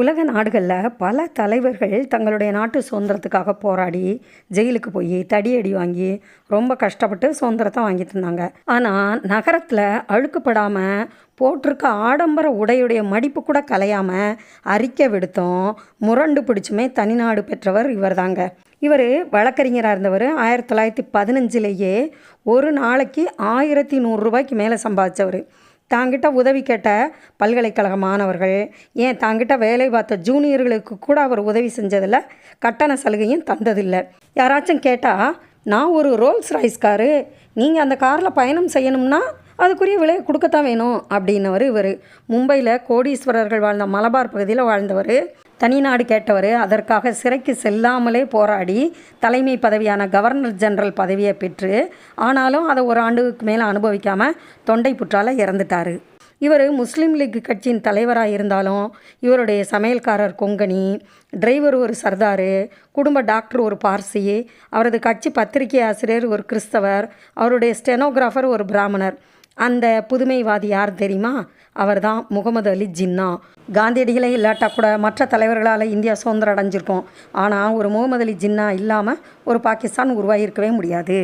உலக நாடுகளில் பல தலைவர்கள் தங்களுடைய நாட்டு சுதந்திரத்துக்காக போராடி ஜெயிலுக்கு போய் தடியடி வாங்கி ரொம்ப கஷ்டப்பட்டு சுதந்திரத்தை வாங்கிட்டு இருந்தாங்க. ஆனால் நகரத்தில் அழுக்குப்படாமல் போட்டிருக்க ஆடம்பர உடையுடைய மடிப்பு கூட கலையாமல் அறிக்கை விடுத்தோம் முரண்டு பிடிச்சுமே தனிநாடு பெற்றவர் இவர் தாங்க இவர் வழக்கறிஞராக இருந்தவர். ஆயிரத்தி தொள்ளாயிரத்தி பதினஞ்சுலேயே ஒரு நாளைக்கு ஆயிரத்தி நூறுரூபாய்க்கு மேலே சம்பாதிச்சவர். தாங்கிட்ட உதவி கேட்ட பல்கலைக்கழக மாணவர்கள் ஏன் தாங்கிட்ட வேலை பார்த்த ஜூனியர்களுக்கு கூட அவர் உதவி செஞ்சதில் கட்டண சலுகையும் தந்ததில்லை. யாராச்சும் கேட்டால் நான் ஒரு ரோல்ஸ் ராய்ஸ் காரு நீங்கள் அந்த காரில் பயணம் செய்யணும்னா அதுக்குரிய விலையை கொடுக்கத்தான் வேணும் அப்படின்னவர் இவர். மும்பையில் கோடீஸ்வரர்கள் வாழ்ந்த மலபார் பகுதியில் வாழ்ந்தவர். தனிநாடு கேட்டவர் அதற்காக சிறைக்கு செல்லாமலே போராடி தலைமை பதவியான கவர்னர் ஜெனரல் பதவியை பெற்று ஆனாலும் அதை ஒரு ஆண்டுக்கு மேலே அனுபவிக்காமல் தொண்டை புற்றால் இறந்துட்டார். இவர் முஸ்லீம் லீக் கட்சியின் தலைவராக இருந்தாலும் இவருடைய சமையல்காரர் கொங்கணி டிரைவர் ஒரு சர்தாரு குடும்ப டாக்டர் ஒரு பார்சி அவரது கட்சி பத்திரிகை ஆசிரியர் ஒரு கிறிஸ்தவர் அவருடைய ஸ்டெனோகிராஃபர் ஒரு பிராமணர். அந்த புதுமைவாதி யார் தெரியுமா? அவர் தான் முகமது அலி ஜின்னா. காந்தியடிகளே இல்லாட்டா கூட மற்ற தலைவர்களால் இந்தியா சுதந்திரம் அடைஞ்சிருக்கும் ஆனால் ஒரு முகமது அலி ஜின்னா இல்லாமல் ஒரு பாகிஸ்தான் உருவாகியிருக்கவே முடியாது.